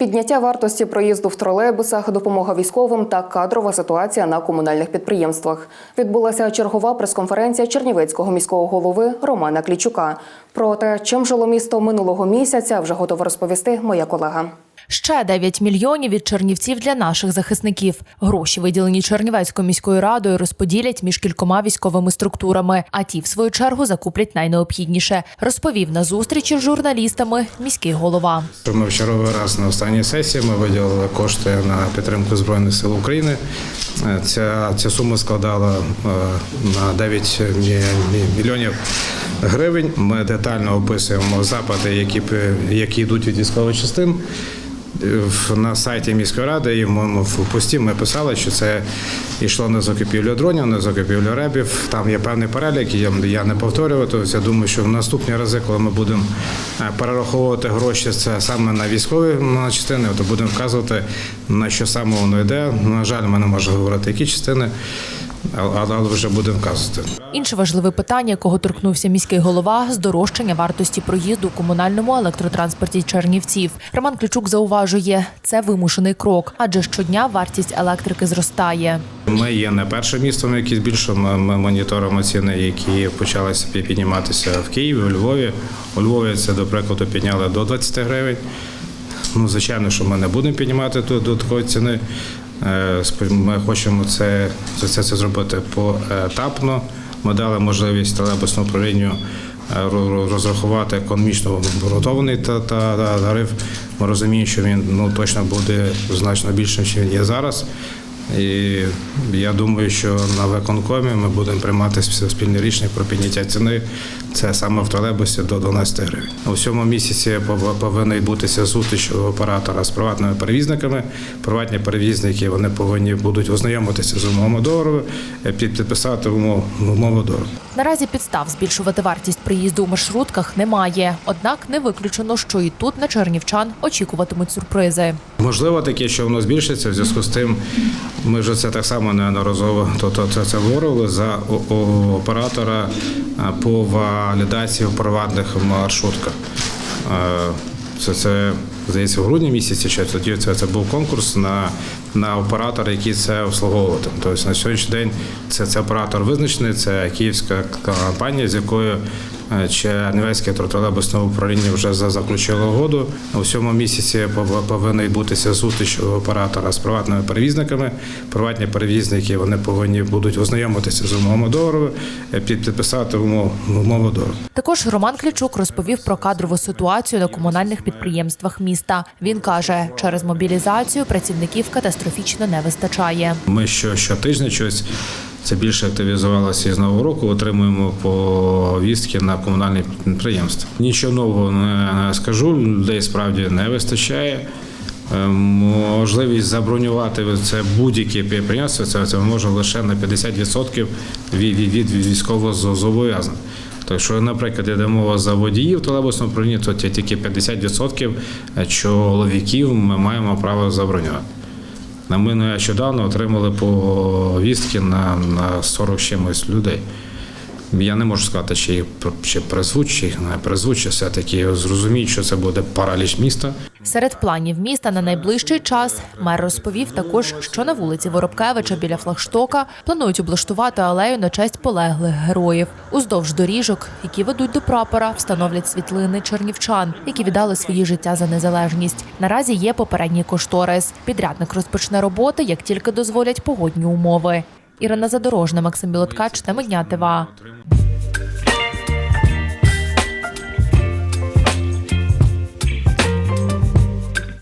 Підняття вартості проїзду в тролейбусах, допомога військовим та кадрова ситуація на комунальних підприємствах. Відбулася чергова прес-конференція Чернівецького міського голови Романа Клічука. Про те, чим жило місто минулого місяця, вже готова розповісти моя колега. Ще 9 мільйонів від чернівців для наших захисників. Гроші, виділені Чернівецькою міською радою, розподілять між кількома військовими структурами. А ті, в свою чергу, закуплять найнеобхідніше. Розповів на зустрічі з журналістами міський голова. Ми в черговий раз на останній сесії ми виділили кошти на підтримку Збройних сил України. Ця, ця сума складала е, на 9 мі- мі- мільйонів гривень. Ми детально описуємо запити, які, які йдуть від військових частин. На сайті міської ради і в моєму в пості ми писали, що це йшло на закупівлю дронів, на закупівлю ребів. Там є певний перелік, я, не повторюватимуся. Думаю, що в наступні рази, коли ми будемо е, перераховувати гроші, це саме на військові частини, то будемо вказувати на що саме воно йде. На жаль, ми не можемо говорити, які частини, але, вже будемо вказувати. Інше важливе питання, якого торкнувся міський голова, здорожчання вартості проїзду у комунальному електротранспорті Чернівців. Роман Ключук зауважує, це вимушений крок, адже щодня вартість електрики зростає. Ми є не першим містом, яке збільшуємо. Ми моніторимо ціни, які почалися пі- підніматися в Києві, у Львові. У Львові це, до прикладу, підняли до 20 гривень. Ну, звичайно, що ми не будемо піднімати до такої ціни. Е, Ми хочемо це, це, це, зробити поетапно. Ми дали можливість тролейбусному управлінню е, ро- ро- розрахувати економічно обґрунтований та, та, та тариф. Ми розуміємо, що він ну, точно буде значно більшим, ніж він є зараз. І я думаю, що на виконкомі ми будемо приймати спільне рішення про підняття ціни. Це саме в тролейбусі до 12 гривень. У цьому місяці пов- повинна відбутися зустріч оператора з приватними перевізниками. Приватні перевізники вони повинні будуть ознайомитися з умовами договору, е, підписати умов- умови договору. Наразі підстав збільшувати вартість приїзду у маршрутках немає. Однак не виключено, що і тут на чернівчан очікуватимуть сюрпризи. Можливо, таке, що воно збільшиться в зв'язку з тим. Ми вже це так само неодноразово то, то це, це говорили за оператора по валідації в приватних маршрутках. Е, Це, це здається в грудні місяці. Чи тоді це, це був конкурс на, на оператора, який це обслуговувати. Тобто на сьогоднішній день це, це оператор визначений, це київська компанія, з якою е, Чернівецьке тролейбусне управління вже за- заключило угоду. У цьому місяці пов- повинна відбутися зустріч оператора з приватними перевізниками. Приватні перевізники вони повинні будуть ознайомитися з умовами договору, е, підписати умов, умови договору. Також Роман Клічук розповів про кадрову ситуацію на комунальних підприємствах міста. Він каже, через мобілізацію працівників катастрофічно не вистачає. Ми що щотижня щось це більше активізувалося із нового року. Отримуємо повістки на комунальні підприємства. Нічого нового не скажу. Людей справді не вистачає. Е, Можливість забронювати це будь-яке підприємство. Це, це може лише на 50% від, від, військового зобов'язаних. Так що, наприклад, йде мова за водіїв тролейбусного управління, то ті- тільки 50% чоловіків ми маємо право забронювати. На ми нещодавно отримали повістки на, на 40 з чимось людей. Я не можу сказати, чи їх чи призвуть, чи не призвуть, чи все-таки зрозуміють, що це буде параліч міста. Серед планів міста на найближчий час мер розповів також, що на вулиці Воробкевича біля флагштока планують облаштувати алею на честь полеглих героїв. Уздовж доріжок, які ведуть до прапора, встановлять світлини чернівчан, які віддали свої життя за незалежність. Наразі є попередній кошторис. Підрядник розпочне роботи, як тільки дозволять погодні умови. Ірина Задорожна, Максим Білоткач, теми дня ТВА.